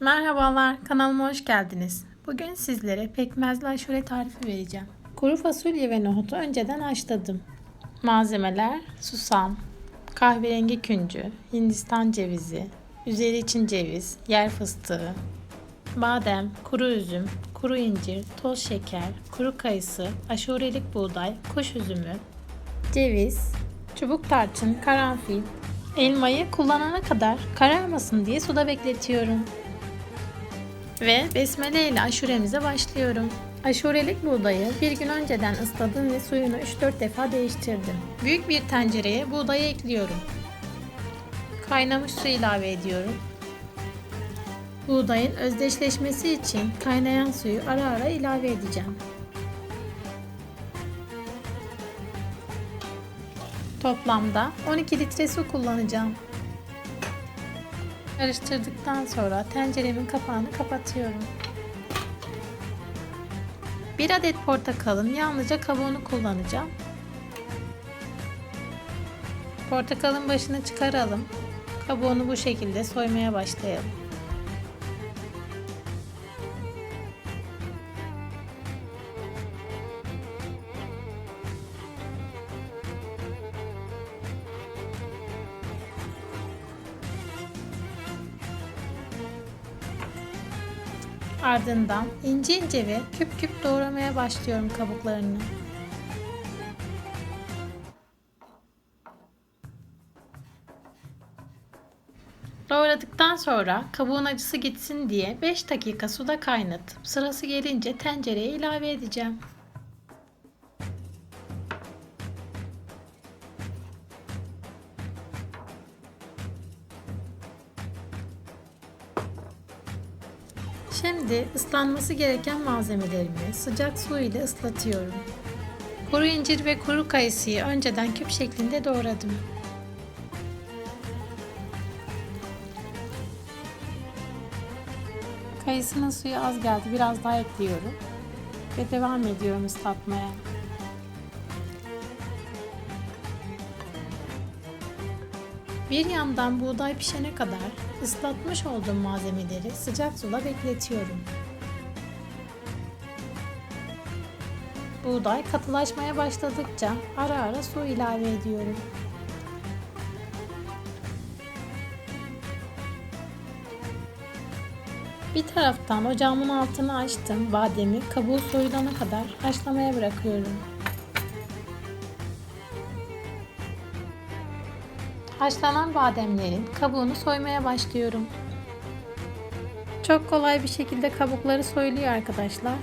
Merhabalar, kanalıma hoş geldiniz. Bugün sizlere pekmezli aşure tarifi vereceğim. Kuru fasulye ve nohutu önceden haşladım. Malzemeler susam, kahverengi küncü, hindistan cevizi, üzeri için ceviz, yer fıstığı, badem, kuru üzüm, kuru incir, toz şeker, kuru kayısı, aşurelik buğday, kuş üzümü, ceviz, çubuk tarçın, karanfil, elmayı kullanana kadar kararmasın diye suda bekletiyorum. Ve besmele ile aşuremize başlıyorum. Aşurelik buğdayı bir gün önceden ısladım ve suyunu 3-4 defa değiştirdim. Büyük bir tencereye buğdayı ekliyorum. Kaynamış su ilave ediyorum. Buğdayın özdeşleşmesi için kaynayan suyu ara ara ilave edeceğim. Toplamda 12 litre su kullanacağım. Karıştırdıktan sonra tenceremin kapağını kapatıyorum. Bir adet portakalın yalnızca kabuğunu kullanacağım. Portakalın başını çıkaralım. Kabuğunu bu şekilde soymaya başlayalım. Ardından ince ince ve küp küp doğramaya başlıyorum kabuklarını. Doğradıktan sonra kabuğun acısı gitsin diye 5 dakika suda kaynatıp sırası gelince tencereye ilave edeceğim. Şimdi ıslanması gereken malzemelerimi sıcak su ile ıslatıyorum. Kuru incir ve kuru kayısıyı önceden küp şeklinde doğradım. Kayısının suyu az geldi. Biraz daha ekliyorum. Ve devam ediyorum ıslatmaya. Bir yandan buğday pişene kadar ıslatmış olduğum malzemeleri sıcak suda bekletiyorum. Buğday katılaşmaya başladıkça ara ara su ilave ediyorum. Bir taraftan ocağımın altını açtım. Bademi kabuğu soyulana kadar haşlamaya bırakıyorum. Haşlanan bademlerin kabuğunu soymaya başlıyorum. Çok kolay bir şekilde kabukları soyuluyor arkadaşlar.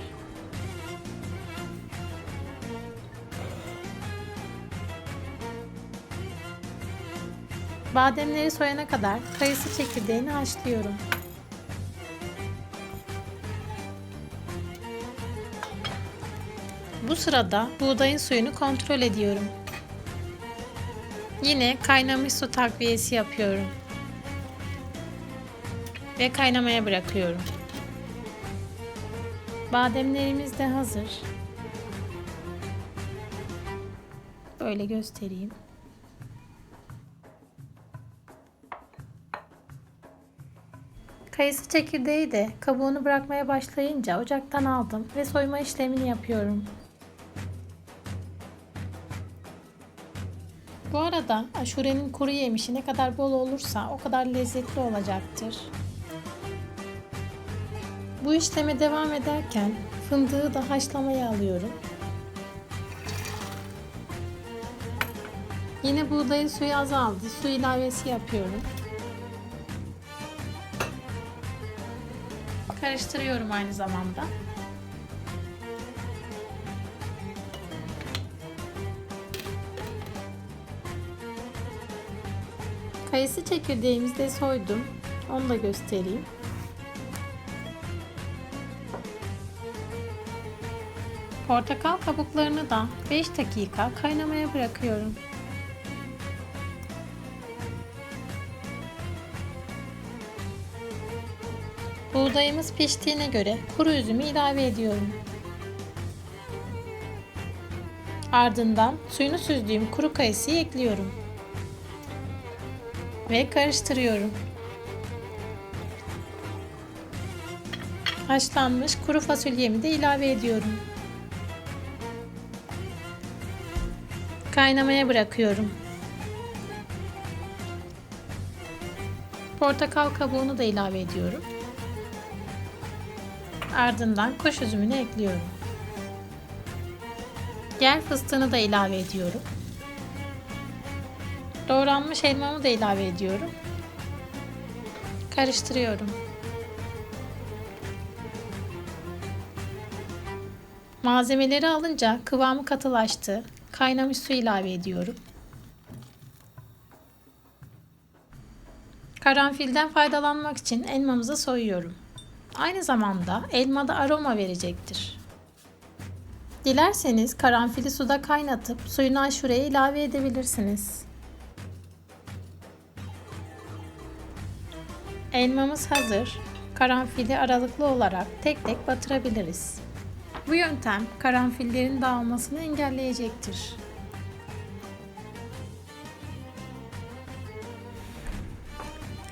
Bademleri soyana kadar kayısı çekirdeğini haşlıyorum. Bu sırada buğdayın suyunu kontrol ediyorum. Yine kaynamış su takviyesi yapıyorum. Ve kaynamaya bırakıyorum. Bademlerimiz de hazır. Böyle göstereyim. Kayısı çekirdeği de kabuğunu bırakmaya başlayınca ocaktan aldım ve soyma işlemini yapıyorum. Arada aşurenin kuru yemişi ne kadar bol olursa o kadar lezzetli olacaktır. Bu işleme devam ederken fındığı da haşlamaya alıyorum. Yine buğdayın suyu azaldı. Su ilavesi yapıyorum. Karıştırıyorum aynı zamanda. Kayısı çekirdeğimizi de soydum. Onu da göstereyim. Portakal kabuklarını da 5 dakika kaynamaya bırakıyorum. Buğdayımız piştiğine göre kuru üzümü ilave ediyorum. Ardından suyunu süzdüğüm kuru kayısıyı ekliyorum ve karıştırıyorum. Haşlanmış kuru fasulyemi de ilave ediyorum. Kaynamaya bırakıyorum. Portakal kabuğunu da ilave ediyorum. Ardından kuş üzümünü ekliyorum. Yer fıstığını da ilave ediyorum. Doğranmış elmamı da ilave ediyorum. Karıştırıyorum. Malzemeleri alınca kıvamı katılaştı. Kaynamış su ilave ediyorum. Karanfilden faydalanmak için elmamızı soyuyorum. Aynı zamanda elmada aroma verecektir. Dilerseniz karanfili suda kaynatıp suyunu aşureye ilave edebilirsiniz. Elmamız hazır. Karanfili aralıklı olarak tek tek batırabiliriz. Bu yöntem karanfillerin dağılmasını engelleyecektir.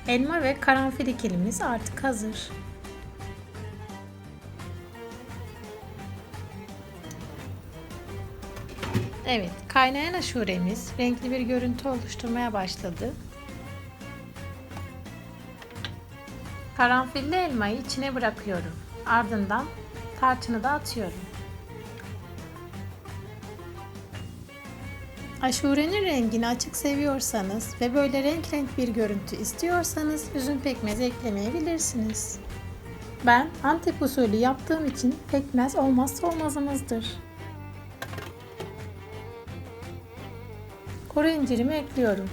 Elma ve karanfil ikilimiz artık hazır. Evet, kaynayan aşuremiz renkli bir görüntü oluşturmaya başladı. Karanfilli elmayı içine bırakıyorum. Ardından tarçını da atıyorum. Aşurenin rengini açık seviyorsanız ve böyle renk renk bir görüntü istiyorsanız üzüm pekmezi eklemeyebilirsiniz. Ben Antep usulü yaptığım için pekmez olmazsa olmazımızdır. Kuru incirimi ekliyorum.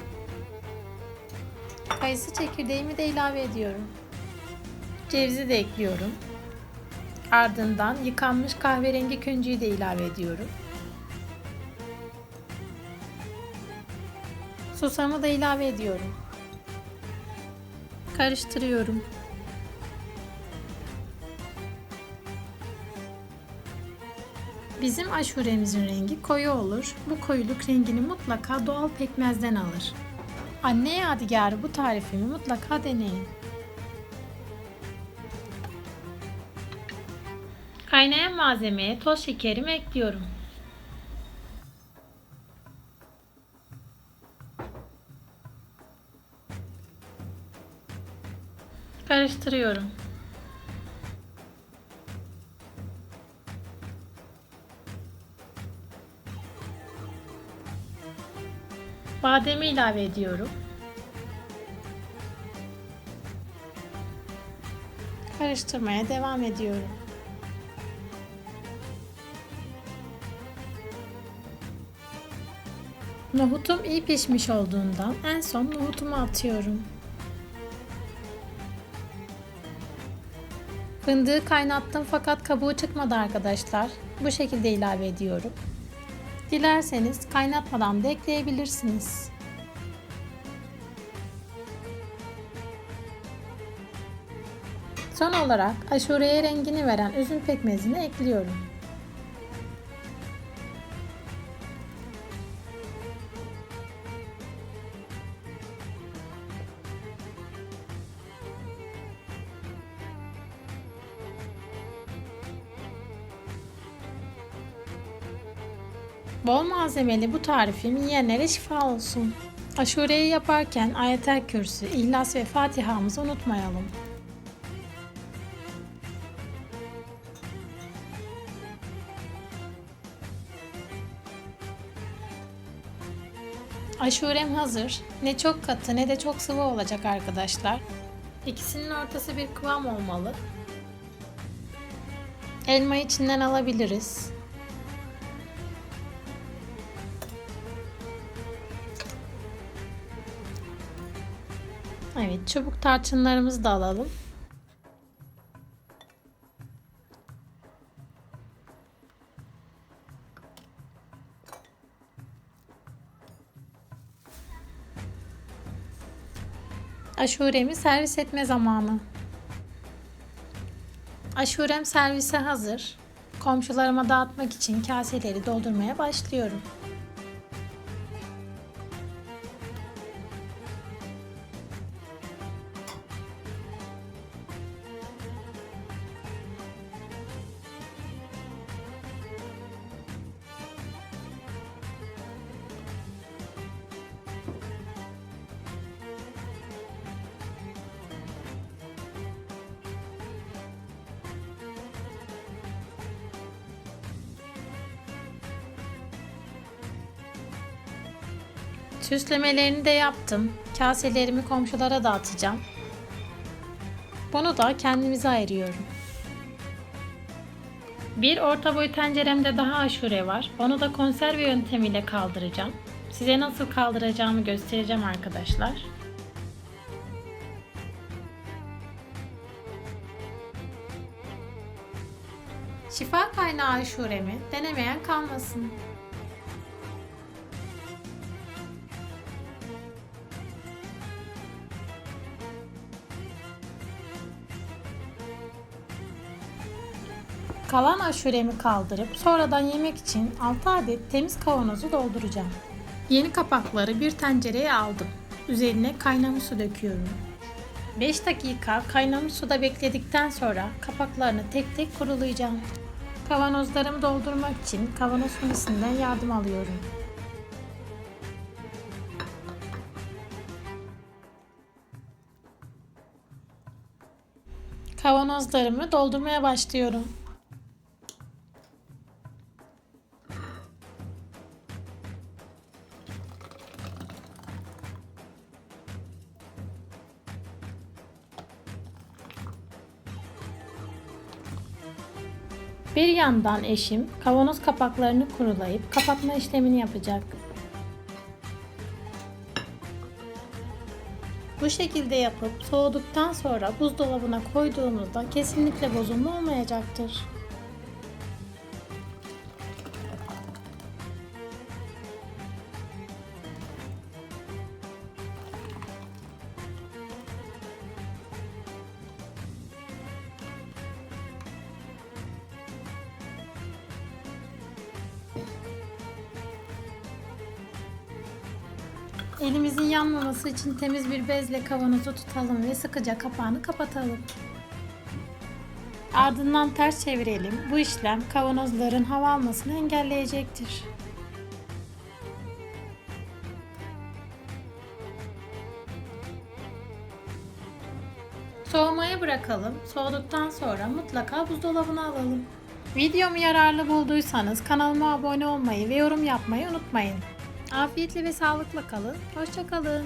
Kayısı çekirdeğimi de ilave ediyorum. Cevizi de ekliyorum. Ardından yıkanmış kahverengi küncüyü de ilave ediyorum. Susamı da ilave ediyorum. Karıştırıyorum. Bizim aşuremizin rengi koyu olur. Bu koyuluk rengini mutlaka doğal pekmezden alır. Anne yadigarı bu tarifimi mutlaka deneyin. Kaynayan malzemeye toz şekerimi ekliyorum. Karıştırıyorum. Bademi ilave ediyorum. Karıştırmaya devam ediyorum. Nohutum iyi pişmiş olduğundan en son nohutumu atıyorum. Fındığı kaynattım fakat kabuğu çıkmadı arkadaşlar. Bu şekilde ilave ediyorum. Dilerseniz kaynatmadan da ekleyebilirsiniz. Son olarak aşureye rengini veren üzüm pekmezini ekliyorum. Malzemeli bu tarifim yiyenlere şifa olsun. Aşureyi yaparken ayetel kürsü, ihlas ve fatiha'mızı unutmayalım. Aşurem hazır. Ne çok katı ne de çok sıvı olacak arkadaşlar. İkisinin ortası bir kıvam olmalı. Elma içinden alabiliriz. Evet, çubuk tarçınlarımızı da alalım. Aşuremi servis etme zamanı. Aşurem servise hazır. Komşularıma dağıtmak için kaseleri doldurmaya başlıyorum. Süslemelerini de yaptım. Kaselerimi komşulara dağıtacağım. Bunu da kendimize ayırıyorum. Bir orta boy tenceremde daha aşure var. Onu da konserve yöntemiyle kaldıracağım. Size nasıl kaldıracağımı göstereceğim arkadaşlar. Şifa kaynağı aşuremi denemeyen kalmasın. Kalan aşuremi kaldırıp sonradan yemek için 6 adet temiz kavanozu dolduracağım. Yeni kapakları bir tencereye aldım. Üzerine kaynamış su döküyorum. 5 dakika kaynamış suda bekledikten sonra kapaklarını tek tek kurulayacağım. Kavanozlarımı doldurmak için kavanoz finisinden yardım alıyorum. Kavanozlarımı doldurmaya başlıyorum. Bir yandan eşim kavanoz kapaklarını kurulayıp kapatma işlemini yapacak. Bu şekilde yapıp soğuduktan sonra buzdolabına koyduğumuzda kesinlikle bozulma olmayacaktır. Elimizin yanmaması için temiz bir bezle kavanozu tutalım ve sıkıca kapağını kapatalım. Ardından ters çevirelim. Bu işlem kavanozların hava almasını engelleyecektir. Soğumaya bırakalım. Soğuduktan sonra mutlaka buzdolabına alalım. Videomu yararlı bulduysanız kanalıma abone olmayı ve yorum yapmayı unutmayın. Afiyetle ve sağlıkla kalın. Hoşçakalın.